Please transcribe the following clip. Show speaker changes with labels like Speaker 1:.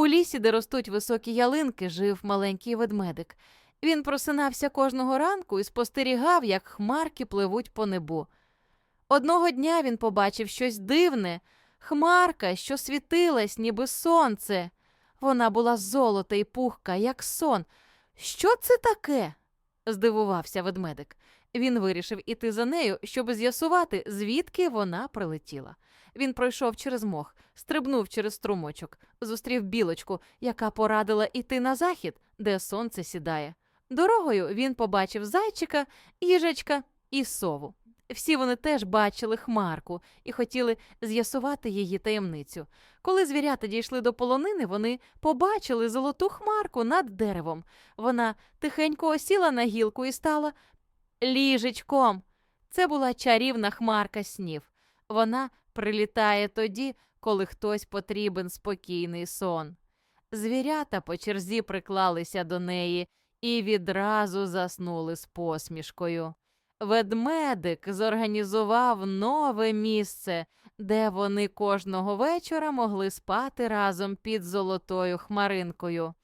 Speaker 1: У лісі, де ростуть високі ялинки, жив маленький ведмедик. Він просинався кожного ранку і спостерігав, як хмарки пливуть по небу. Одного дня він побачив щось дивне хмарка, що світилась, ніби сонце. Вона була золота і пухка, як сон. Що це таке? Здивувався ведмедик. Він вирішив іти за нею, щоб з'ясувати, звідки вона прилетіла. Він пройшов через мох, стрибнув через струмочок, зустрів білочку, яка порадила іти на захід, де сонце сідає. Дорогою він побачив зайчика, їжачка і сову. Всі вони теж бачили хмарку і хотіли з'ясувати її таємницю. Коли звірята дійшли до полонини, вони побачили золоту хмарку над деревом. Вона тихенько осіла на гілку і стала ліжечком. Це була чарівна хмарка снів. Вона прилітає тоді, коли хтось потрібен спокійний сон. Звірята по черзі приклалися до неї і відразу заснули з посмішкою. Ведмедик зорганізував нове місце, де вони кожного вечора могли спати разом під золотою хмаринкою.